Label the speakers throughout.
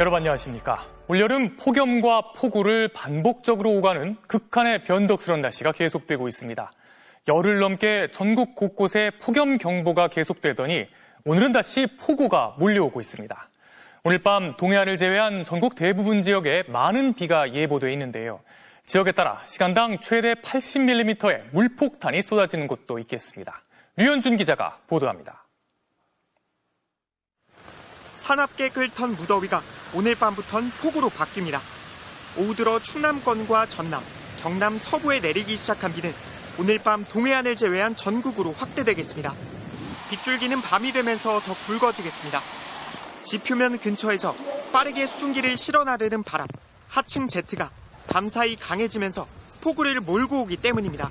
Speaker 1: 여러분 안녕하십니까. 올여름 폭염과 폭우를 반복적으로 오가는 극한의 변덕스러운 날씨가 계속되고 있습니다. 열흘 넘게 전국 곳곳에 폭염 경보가 계속되더니 오늘은 다시 폭우가 몰려오고 있습니다. 오늘 밤 동해안을 제외한 전국 대부분 지역에 많은 비가 예보돼 있는데요. 지역에 따라 시간당 최대 80mm의 물폭탄이 쏟아지는 곳도 있겠습니다. 류현준 기자가 보도합니다.
Speaker 2: 사납게 끓던 무더위가 오늘 밤부턴 폭우로 바뀝니다. 오후 들어 충남권과 전남, 경남 서부에 내리기 시작한 비는 오늘 밤 동해안을 제외한 전국으로 확대되겠습니다. 빗줄기는 밤이 되면서 더 굵어지겠습니다. 지표면 근처에서 빠르게 수증기를 실어 나르는 바람, 하층 제트가 밤사이 강해지면서 폭우를 몰고 오기 때문입니다.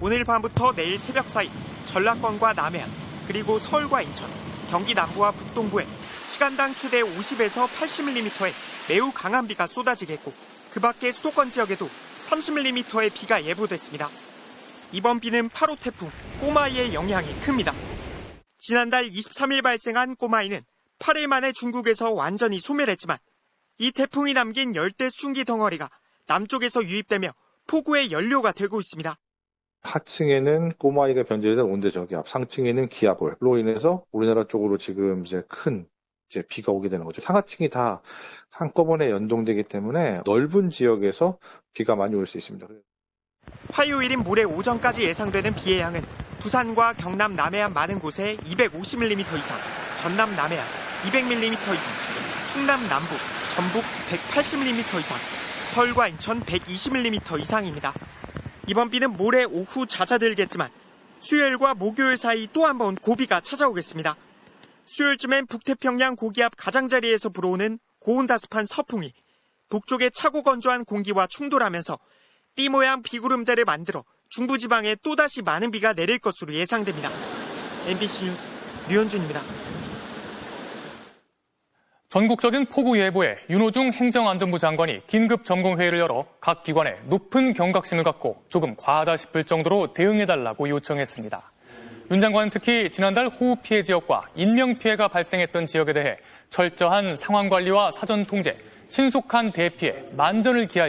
Speaker 2: 오늘 밤부터 내일 새벽 사이 전라권과 남해안, 그리고 서울과 인천, 경기 남부와 북동부에 시간당 최대 50에서 80mm의 매우 강한 비가 쏟아지겠고 그 밖의 수도권 지역에도 30mm의 비가 예보됐습니다. 이번 비는 8호 태풍 꼬마이의 영향이 큽니다. 지난달 23일 발생한 꼬마이는 8일 만에 중국에서 완전히 소멸했지만 이 태풍이 남긴 열대 수증기 덩어리가 남쪽에서 유입되며 폭우의 연료가 되고 있습니다.
Speaker 3: 하층에는 꼬마이가 변제된 온대저기 압, 상층에는 기압을로 인해서 우리나라 쪽으로 지금 이제 큰 이제 비가 오게 되는 거죠. 상하층이 다 한꺼번에 연동되기 때문에 넓은 지역에서 비가 많이 올 수 있습니다.
Speaker 2: 화요일인 모레 오전까지 예상되는 비의 양은 부산과 경남 남해안 많은 곳에 250mm 이상, 전남 남해안 200mm 이상, 충남 남부, 전북 180mm 이상, 서울과 인천 120mm 이상입니다. 이번 비는 모레 오후 잦아들겠지만 수요일과 목요일 사이 또 한 번 고비가 찾아오겠습니다. 수요일쯤엔 북태평양 고기압 가장자리에서 불어오는 고온다습한 서풍이 북쪽의 차고 건조한 공기와 충돌하면서 띠 모양 비구름대를 만들어 중부지방에 또다시 많은 비가 내릴 것으로 예상됩니다. MBC 뉴스 류현준입니다.
Speaker 1: 전국적인 폭우 예보에 윤호중 행정안전부 장관이 긴급 점검회의를 열어 각 기관에 높은 경각심을 갖고 조금 과하다 싶을 정도로 대응해달라고 요청했습니다. 윤 장관은 특히 지난달 호우 피해 지역과 인명 피해가 발생했던 지역에 대해 철저한 상황 관리와 사전 통제, 신속한 대피에 만전을 기할